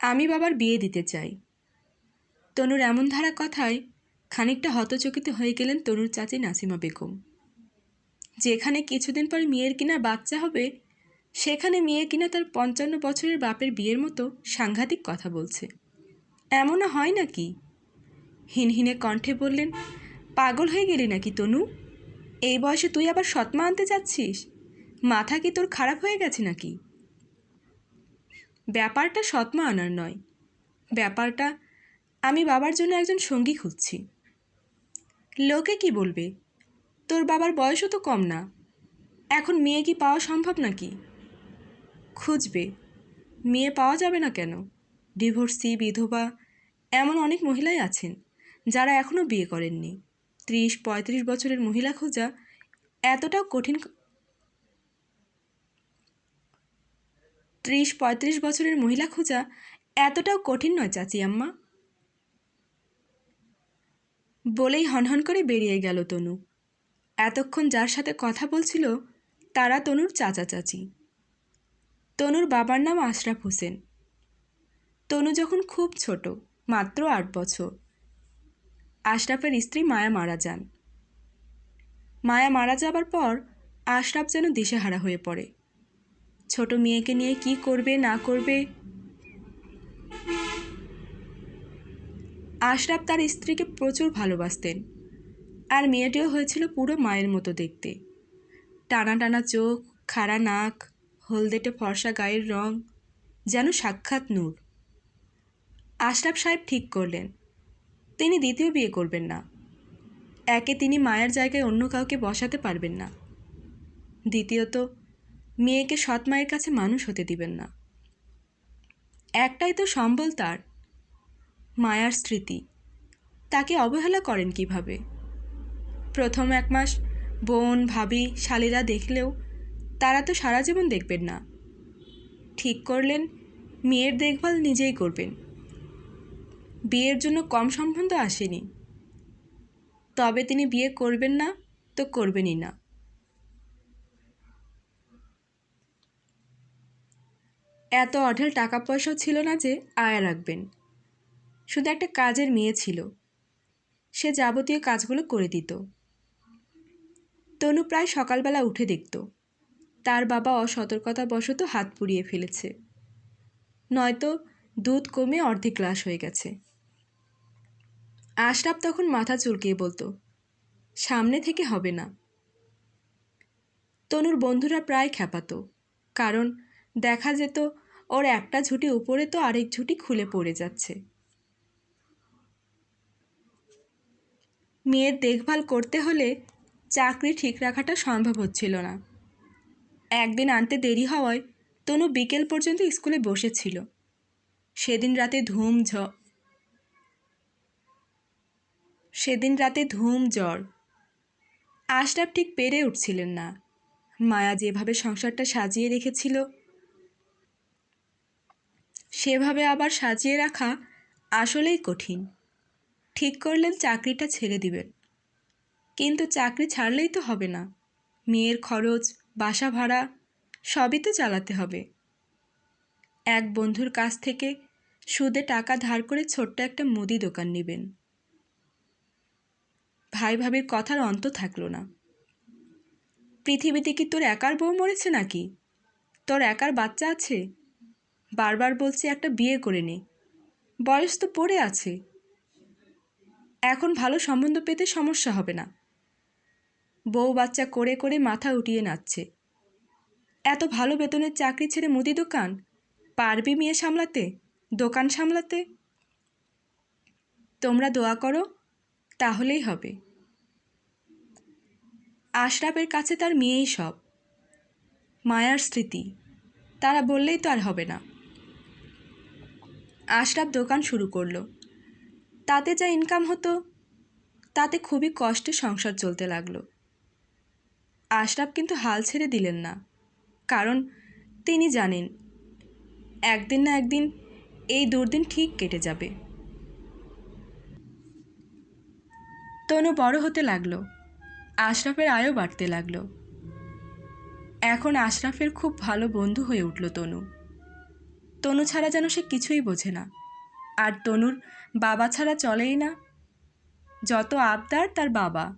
আমি বাবার বিয়ে দিতে চাই। তনুর এমন ধারা কথায় খানিকটা হতচকিত হয়ে গেলেন তনুর চাচি নাসিমা বেগম। যেখানে কিছুদিন পর মেয়ের কিনা বাচ্চা হবে, সেখানে মেয়ে কিনা তার পঞ্চান্ন বছরের বাপের বিয়ের মতো সাংঘাতিক কথা বলছে। এমনও হয় নাকি? হিনহিনে কণ্ঠে বললেন, পাগল হয়ে গেলি নাকি তনু? এই বয়সে তুই আবার সৎমা আনতে যাচ্ছিস? মাথা কি তোর খারাপ হয়ে গেছে নাকি? ব্যাপারটা সৎমা আনার নয়। ব্যাপারটা, আমি বাবার জন্য একজন সঙ্গী খুঁজছি। লোকে কি বলবে? তোর বাবার বয়সও তো কম না। এখন মেয়ে কি পাওয়া সম্ভব নাকি? খুঁজবে। মেয়ে পাওয়া যাবে না কেন? ডিভোর্সি, বিধবা, এমন অনেক মহিলাই আছেন যারা এখনও বিয়ে করেননি। ত্রিশ, পঁয়ত্রিশ বছরের মহিলা খোঁজা এতটাও কঠিন ত্রিশ, পঁয়ত্রিশ বছরের মহিলা খোঁজা এতটাও কঠিন নয় চাচি আম্মা। বলেই হনহন করে বেরিয়ে গেল তনু। এতক্ষণ যার সাথে কথা বলছিল তারা তনুর চাচা চাচি। তনুর বাবার নাম আশরাফ হোসেন। তনু যখন খুব ছোট, মাত্র আট বছর। আশরাফের স্ত্রী মায়া মারা যান। মায়া মারা যাবার পর আশরাফ যেন দিশেহারা হয়ে পড়ে। ছোট মেয়েকে নিয়ে কি করবে, না করবে? আশরাফ তার স্ত্রীকে প্রচুর ভালোবাসতেন আর মেয়েটিও হয়েছিল পুরো মায়ের মতো দেখতে। টানা টানা চোখ, খাড়া নাক, হলদেটে ফর্সা গায়ের রং, যেন সাক্ষাৎ নূর। আশরাফ সাহেব ঠিক করলেন, তিনি দ্বিতীয় বিয়ে করবেন না। একে তিনি মায়ের জায়গায় অন্য কাউকে বসাতে পারবেন না। দ্বিতীয়ত মেয়েকে সৎ মায়ের কাছে মানুষ হতে দিবেন না। একটাই তো সম্বল তার, মায়ার স্মৃতি। তাকে অবহেলা করেন কীভাবে? প্রথম এক মাস বোন, ভাবি, শালিরা দেখলেও তারা তো সারা জীবন দেখবেন না। ঠিক করলেন, মেয়ের দেখভাল নিজেই করবেন। বিয়ের জন্য কম সম্বন্ধ আসেনি। তবে তিনি বিয়ে করবেন না তো করবেনই না। এত অঢেল টাকা পয়সাও ছিল না যে আয়া রাখবেন। শুধু একটা কাজের মেয়ে ছিল। সে যাবতীয় কাজগুলো করে দিত। তনু প্রায় সকালবেলা উঠে দেখত। তার বাবা অসতর্কতাবশত হাত পুড়িয়ে ফেলেছে। নয়তো দুধ কমে অর্ধেক গ্লাস হয়ে গেছে। আশরাফ তখন মাথা চুলকিয়ে বলতো, সামনে থেকে হবে না। তনুর বন্ধুরা প্রায় খ্যাপাতো, কারণ দেখা যেত ওর একটা ঝুঁটি উপরে তো আরেক ঝুঁটি খুলে পড়ে যাচ্ছে। মেয়ের দেখভাল করতে হলে চাকরি ঠিক রাখাটা সম্ভব হচ্ছিল না। একদিন আনতে দেরি হওয়ায় তনু বিকেল পর্যন্ত স্কুলে বসেছিল। সেদিন রাতে ধুম ঝ সেদিন রাতে ধুম জ্বর। আশরাফ ঠিক পেরে উঠছিলেন না। মায়া যেভাবে সংসারটা সাজিয়ে রেখেছিল সেভাবে আবার সাজিয়ে রাখা আসলেই কঠিন। ঠিক করলেন চাকরিটা ছেড়ে দিবেন। কিন্তু চাকরি ছাড়লেই তো হবে না। মেয়ের খরচ, বাসা ভাড়া, সবই তো চালাতে হবে। এক বন্ধুর কাছ থেকে সুদে টাকা ধার করে ছোট্ট একটা মুদি দোকান নেবেন। ভাই ভাবির কথার অন্ত থাকল না। পৃথিবীতে কি তোর একার বউ মরেছে নাকি? তোর একার বাচ্চা আছে? বারবার বলছি একটা বিয়ে করে নে। বয়স তো পড়ে আছে। এখন ভালো সম্বন্ধ পেতে সমস্যা হবে না। বউ বাচ্চা করে করে মাথা উঠিয়ে নাচছে। এত ভালো বেতনের চাকরি ছেড়ে মুদি দোকান? পারবি মেয়ে সামলাতে? দোকান সামলাতে? তোমরা দোয়া করো, তাহলেই হবে। আশরাফের কাছে তার মেয়েই সব। মায়ার স্মৃতি। তারা বললেই তো আর হবে না। আশরাফ দোকান শুরু করল। তাতে যা ইনকাম হতো, তাতে খুবই কষ্টে সংসার চলতে লাগল। আশরাফ কিন্তু হাল ছেড়ে দিলেন না, কারণ তিনি জানেন, একদিন না একদিন এই দুর্দিন ঠিক কেটে যাবে। তনু বড় হতে লাগল, আশরাফের আয়ও বাড়তে লাগল। এখন আশরাফের খুব ভালো বন্ধু হয়ে উঠল তনু। তনু ছাড়া যেন সে কিছুই বোঝে না। আর তনুর বাবা ছাড়া চলেই না। যত আবদার, তার বাবা।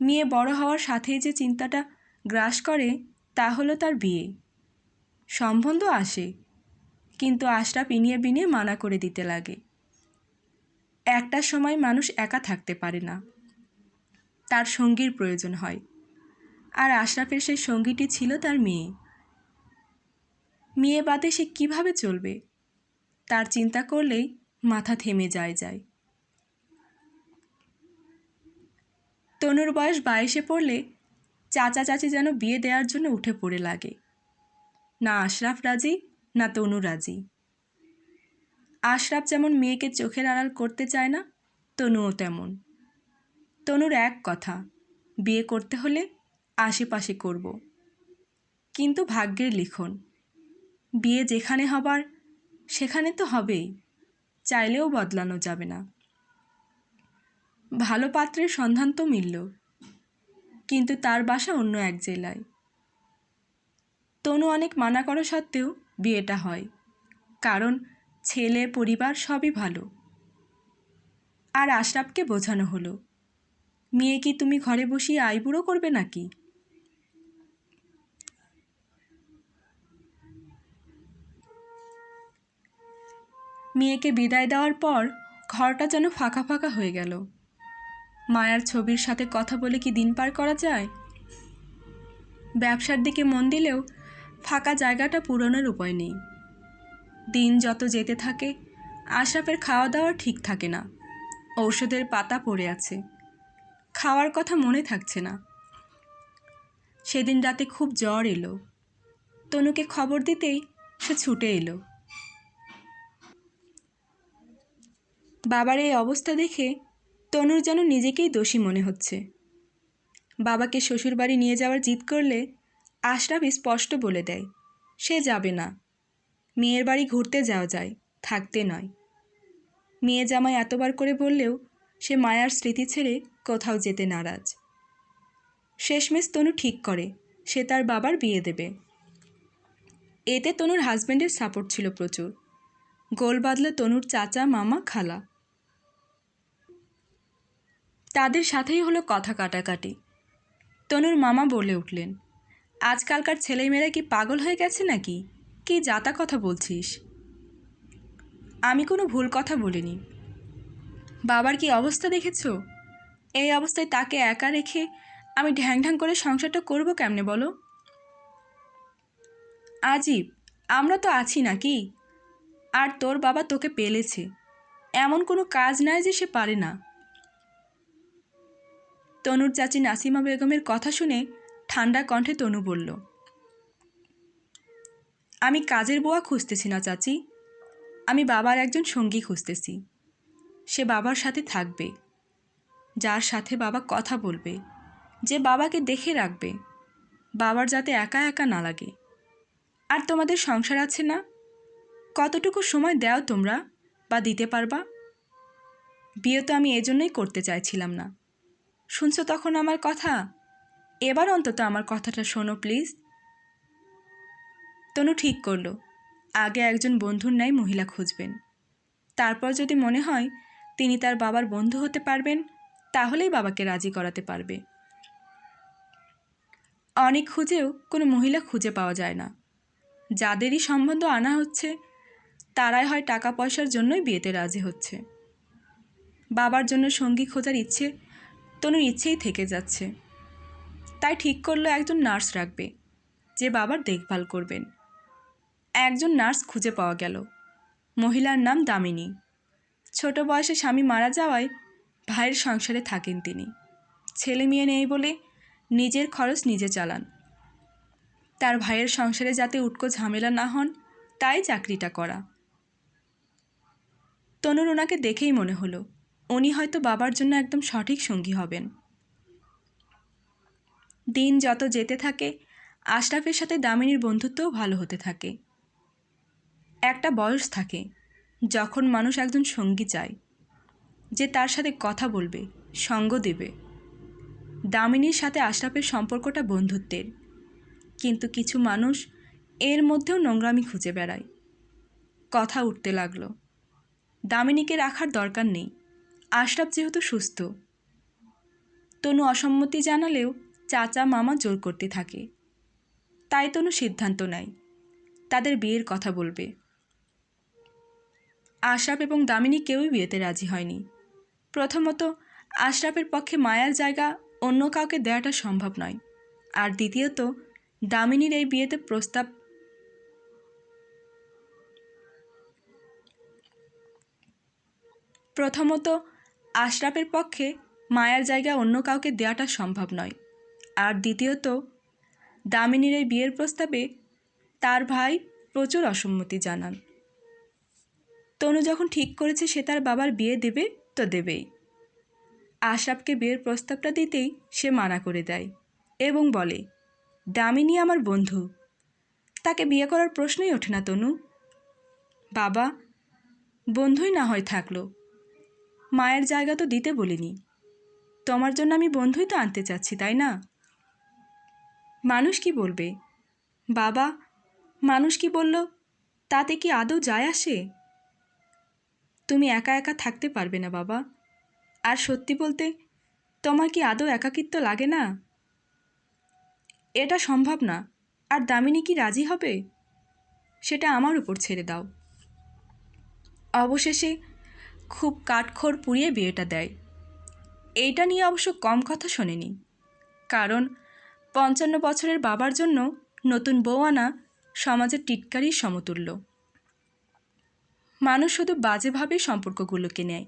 মেয়ে বড় হওয়ার সাথেই যে চিন্তাটা গ্রাস করে, তা হলো তার বিয়ে। সম্বন্ধ আসে, কিন্তু আশরাফ ইনিয়ে বিনিয়ে মানা করে দিতে লাগে। একটা সময় মানুষ একা থাকতে পারে না। তার সঙ্গীর প্রয়োজন হয়। আর আশরাফের সেই সঙ্গীটি ছিল তার মেয়ে। মেয়ে বাদে সে কীভাবে চলবে? তার চিন্তা করলেই মাথা থেমে যায় যায়। তনুর বয়স বাইশে পড়লে চাচা চাচি যেন বিয়ে দেওয়ার জন্য উঠে পড়ে লাগে। না আশরাফ রাজি, না তনু রাজি। আশরাফ যেমন মেয়েকে চোখের আড়াল করতে চায় না, তনুও তেমন। তনুর এক কথা, বিয়ে করতে হলে আশেপাশে করব। কিন্তু ভাগ্যের লিখন। বিয়ে যেখানে হবার, সেখানে তো হবেই, চাইলেও বদলানো যাবে না। ভালো পাত্রের সন্ধান তো মিলল, কিন্তু তার বাসা অন্য এক জেলায়। তনু অনেক মানা করা সত্ত্বেও বিয়েটা হয়, কারণ ছেলে, পরিবার সবই ভালো। আর আশরাফকে বোঝানো হলো, মেয়ে কি তুমি ঘরে বসিয়ে আইবুড়ো করবে নাকি? মেয়েকে বিদায় দেওয়ার পর ঘরটা যেন ফাঁকা ফাঁকা হয়ে গেল। মায়ার ছবির সাথে কথা বলে কি দিন পার করা যায়? ব্যবসার দিকে মন দিলেও ফাঁকা জায়গাটা পূরণের উপায় নেই। দিন যত যেতে থাকে, আশরাফের খাওয়া দাওয়া ঠিক থাকে না। ঔষধের পাতা পড়ে আছে। খাওয়ার কথা মনে থাকছে না। সেদিন রাতে খুব জ্বর এলো। তনুকে খবর দিতেই সে ছুটে এলো। বাবার এই অবস্থা দেখে তনুর যেন নিজেকেই দোষী মনে হচ্ছে। বাবাকে শ্বশুরবাড়ি নিয়ে যাওয়ার জিদ করলে আশরাফ স্পষ্ট বলে দেয়, সে যাবে না। মেয়ের বাড়ি ঘুরতে যাওয়া যায়, থাকতে নয় মেয়ে জামাই এতবার করে বললেও সে মায়ার স্মৃতি ছেড়ে কোথাও যেতে নারাজ। শেষমেশ তনু ঠিক করে, সে তার বাবার বিয়ে দেবে। এতে তনুর হাজব্যান্ডের সাপোর্ট ছিল প্রচুর। গোল বাদলে তনুর চাচা, মামা, খালা। তাদের সাথেই হলো কথা কাটাকাটি। তনুর মামা বলে উঠলেন, আজকালকার ছেলেমেয়েরা কি পাগল হয়ে গেছে নাকি? কি যাতা কথা বলছিস? আমি কোনো ভুল কথা বলিনি। বাবার কি অবস্থা দেখেছ? এই অবস্থায় তাকে একা রেখে আমি ঢ্যাং ঢ্যাং করে সংসারটা করব কেমনে বলো? আজীব, আমরা তো আছি নাকি? আর তোর বাবা তোকে পেলেছে। এমন কোনো কাজ নাই যে সে পারে না। তনুর চাচি নাসিমা বেগমের কথা শুনে ঠান্ডা কণ্ঠে তনু বলল, আমি কাজের বোয়া খুঁজতেছি না চাচি। আমি বাবার একজন সঙ্গী খুঁজতেছি। সে বাবার সাথে থাকবে। যার সাথে বাবা কথা বলবে। যে বাবাকে দেখে রাখবে। বাবার যাতে একা একা না লাগে। আর তোমাদের সংসার আছে না? কতটুকু সময় দাও তোমরা বা দিতে পারবা? বিয়ে তো আমি এজন্যই করতে চাইছিলাম না। শুনছো তখন আমার কথা? এবার অন্তত আমার কথাটা শোনো, প্লিজ। তনু ঠিক করল। আগে একজন বন্ধুর ন্যায় মহিলা খুঁজবেন। তারপর যদি মনে হয় তিনি তার বাবার বন্ধু হতে পারবেন, তাহলেই বাবাকে রাজি করাতে পারবে। অনেক খুঁজেও কোনো মহিলা খুঁজে পাওয়া যায় না। যাদেরই সম্বন্ধ আনা হচ্ছে তারাই হয় টাকা পয়সার জন্যই বিয়েতে রাজি হচ্ছে। বাবার জন্য সঙ্গী খোঁজার ইচ্ছে, তনুর ইচ্ছেই থেকে যাচ্ছে। তাই ঠিক করল একজন নার্স রাখবে, যে বাবার দেখভাল করবেন। একজন নার্স খুঁজে পাওয়া গেল। মহিলার নাম দামিনী। ছোট বয়সে স্বামী মারা যাওয়ায় ভাইয়ের সংসারে থাকেন তিনি। ছেলে মেয়ে নেই বলে নিজের খরচ নিজে চালান। তার ভাইয়ের সংসারে যাতে উটকো ঝামেলা না হন, তাই চাকরিটা করা। তনুর ওনাকে দেখেই মনে হলো, উনি হয়তো বাবার জন্য একদম সঠিক সঙ্গী হবেন। দিন যত যেতে থাকে, আশরাফের সাথে দামিনীর বন্ধুত্বও ভালো হতে থাকে। একটা বয়স থাকে, যখন মানুষ একজন সঙ্গী চায়, যে তার সাথে কথা বলবে, সঙ্গ দেবে। দামিনীর সাথে আশরাফের সম্পর্কটা বন্ধুত্বের। কিন্তু কিছু মানুষ এর মধ্যেও নোংরামি খুঁজে বেড়ায়। কথা উঠতে লাগল। দামিনীকে রাখার দরকার নেই। আশরাফ যেহেতু সুস্থ। তনু অসম্মতি জানালেও চাচা, মামা জোর করতে থাকে। তাই তনু সিদ্ধান্ত নেয়। তাদের বিয়ের কথা বলবে। আশরাফ এবং দামিনী কেউই বিয়েতে রাজি হয়নি। প্রথমত, আশরাফের পক্ষে মায়ার জায়গা অন্য কাউকে দেওয়াটা সম্ভব নয়। আর দ্বিতীয়ত, দামিনীর এই বিয়েতে প্রস্তাব প্রথমত, আশরাফের পক্ষে মায়ার জায়গা অন্য কাউকে দেওয়াটা সম্ভব নয়। আর দ্বিতীয়ত, দামিনীর এই বিয়ের প্রস্তাবে তার ভাই প্রচুর অসম্মতি জানান। তনু যখন ঠিক করেছে সে তার বাবার বিয়ে দেবে তো দেবেই। আশরাফকে বিয়ের প্রস্তাবটা দিতেই সে মানা করে দেয় এবং বলে, দামিনী আমার বন্ধু। তাকে বিয়ে করার প্রশ্নই ওঠে না তনু। বাবা, বন্ধুই না হয় থাকল। মায়ের জায়গা তো দিতে বলিনি। তোমার জন্য আমি বন্ধুই তো আনতে চাচ্ছি, তাই না? মানুষ কি বলবে? বাবা, মানুষ কি বলল, তাতে কি আদৌ যায় আসে? তুমি একা একা থাকতে পারবে না বাবা। আর সত্যি বলতে, তোমার কি আদৌ একাকিত্ব লাগে না? এটা সম্ভব না। আর দামিনী কি রাজি হবে? সেটা আমার উপর ছেড়ে দাও। অবশেষে খুব কাঠখড় পুড়িয়ে বিয়েটা দেয়। এইটা নিয়ে অবশ্য কম কথা শোনেনি। কারণ পঞ্চান্ন বছরের বাবার জন্য নতুন বউ আনা সমাজের টিটকারির সমতুল্য। মানুষ শুধু বাজেভাবেই সম্পর্কগুলোকে নেয়।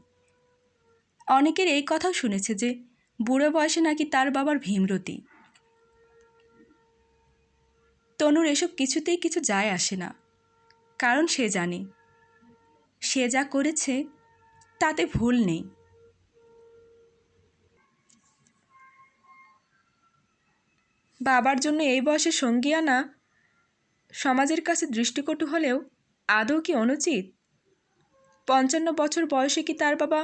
অনেকের এই কথাও শুনেছে যে, বুড়ো বয়সে নাকি তার বাবার ভীমরতি। তনুর এসব কিছুতেই কিছু যায় আসে না। কারণ সে জানে। সে যা করেছে তাতে ভুল নেই। বাবার জন্য এই বয়সে সঙ্গী আনা সমাজের কাছে দৃষ্টিকটু হলেও আদৌ কি অনুচিত? পঞ্চান্ন বছর বয়সে কি তার বাবা